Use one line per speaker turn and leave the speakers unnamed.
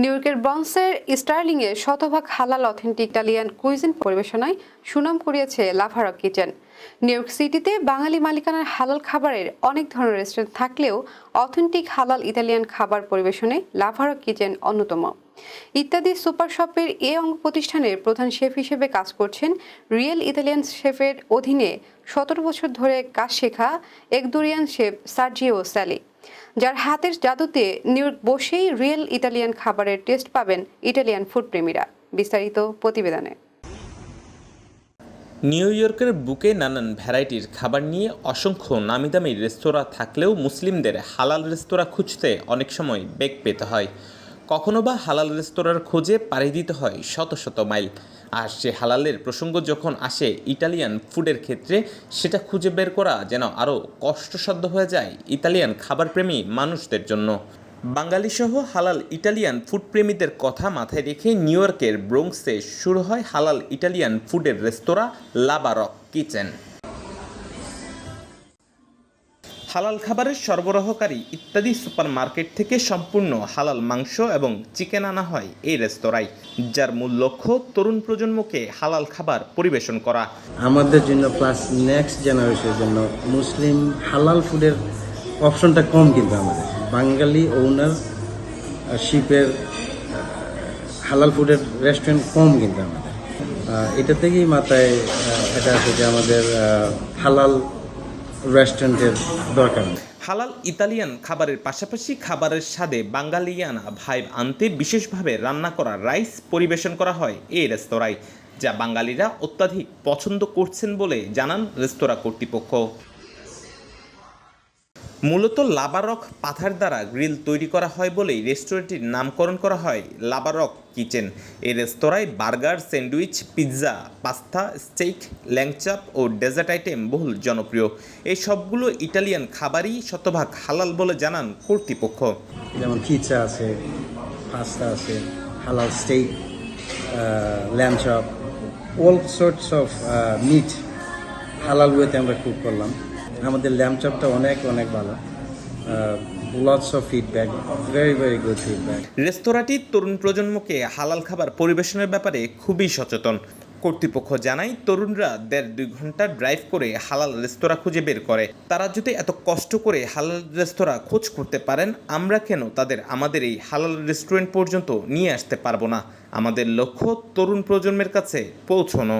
New ইয়র্কের ব্রন্সের স্টার্লিংয়ে শতভাগ হালাল অথেন্টিক ইটালিয়ান কুইজিন পরিবেশনায় সুনাম করিয়েছে লাভারক কিচেন। নিউ ইয়র্ক সিটিতে বাঙালি মালিকানার হালাল খাবারের অনেক ধরনের রেস্টুরেন্ট থাকলেও অথেন্টিক হালাল ইতালিয়ান খাবার পরিবেশনে লাভারক কিচেন অন্যতম। ইত্যাদি সুপার শপের এ অঙ্গ প্রতিষ্ঠানের প্রধান শেফ হিসেবে কাজ করছেন রিয়েল ইতালিয়ান শেফের অধীনে সতেরো বছর ধরে কাজ শেখা একদুরিয়ান শেফ সার্জিও স্যালি, যার হাতের জাদুতে নিউ বসেই রিয়েল ইতালিয়ান খাবারের টেস্ট পাবেন ইটালিয়ান ফুড প্রেমীরা। বিস্তারিত প্রতিবেদনে।
নিউ ইয়র্কের বুকে নানান ভ্যারাইটির খাবার নিয়ে অসংখ্য নামি দামি রেস্তোরাঁ থাকলেও মুসলিমদের হালাল রেস্তোরাঁ খুঁজতে অনেক সময় বেগ পেতে হয়। কখনো বা হালাল রেস্তোরাঁর খোঁজে পাড়ি দিতে হয় শত শত মাইল। আর সে হালালের প্রসঙ্গ যখন আসে ইটালিয়ান ফুডের ক্ষেত্রে, সেটা খুঁজে বের করা যেন আরও কষ্টসাধ্য হয়ে যায় ইতালিয়ান খাবারপ্রেমী মানুষদের জন্য। বাঙালি সহ হালাল ইটালিয়ান ফুড প্রেমীদের কথা মাথায় রেখে নিউ ইয়র্কের ব্রোংসে শুরু হয় হালাল ইটালিয়ান ফুডের রেস্তোরাঁ লাবারক কিচেন। হালাল খাবারের সরবরাহকারী ইত্যাদি সুপার মার্কেট থেকে সম্পূর্ণ হালাল মাংস এবং চিকেন আনা হয় এই রেস্তোরাঁয়, যার মূল লক্ষ্য তরুণ প্রজন্মকে হালাল খাবার পরিবেশন করা।
আমাদের জন্য প্লাস নেক্সট জেনারেশনের জন্য মুসলিম হালাল ফুডের অপশনটা কম কিন্তু আমাদের। বাঙালি ওনার শিপের হালাল ফুডের রেস্টুরেন্ট কম কিন্তু আমাদের। এটা থেকেই মাথায় এটা আছে যে আমাদের হালাল রেস্টুরেন্টের দরকার
হালাল ইতালিয়ান খাবারের পাশাপাশি খাবারের স্বাদে বাঙালিয়ানা ভাইব আনতে বিশেষভাবে রান্না করা রাইস পরিবেশন করা হয় এই রেস্তোরাঁয়, যা বাঙালিরা অত্যাধিক পছন্দ করছেন বলে জানান রেস্তোরাঁ কর্তৃপক্ষ। মূলত লাবারক পাথার দ্বারা গ্রিল তৈরি করা হয় বলেই রেস্টুরেন্টটির নামকরণ করা হয় লাবারক কিচেন। এই রেস্তোরাঁয় burger, sandwich, pizza, pasta, steak, lamb chop ও ডেজার্ট আইটেম বহুল জনপ্রিয়। এই সবগুলো ইটালিয়ান খাবারই শতভাগ হালাল বলে জানান কর্তৃপক্ষ।
যেমন খিচা আছে, পাস্তা আছে, হালাল steak lamb chop all sorts of meat হালাল ওয়েতে আমরা কুক করলাম। আমাদের ল্যাম চপটা অনেক অনেক ভালো। অফ ফিডব্যাক গুড
রেস্তোরাঁটি তরুণ প্রজন্মকে হালাল খাবার পরিবেশনের ব্যাপারে খুবই সচেতন। কর্তৃপক্ষ জানায়, তরুণরা দেড় দুই ঘণ্টা ড্রাইভ করে হালাল রেস্তোরাঁ খুঁজে বের করে। তারা যদি এত কষ্ট করে হালাল রেস্তোরাঁ খোঁজ করতে পারেন, আমরা কেন তাদের আমাদের এই হালাল রেস্টুরেন্ট পর্যন্ত নিয়ে আসতে পারব না? আমাদের লক্ষ্য তরুণ প্রজন্মের কাছে পৌঁছানো।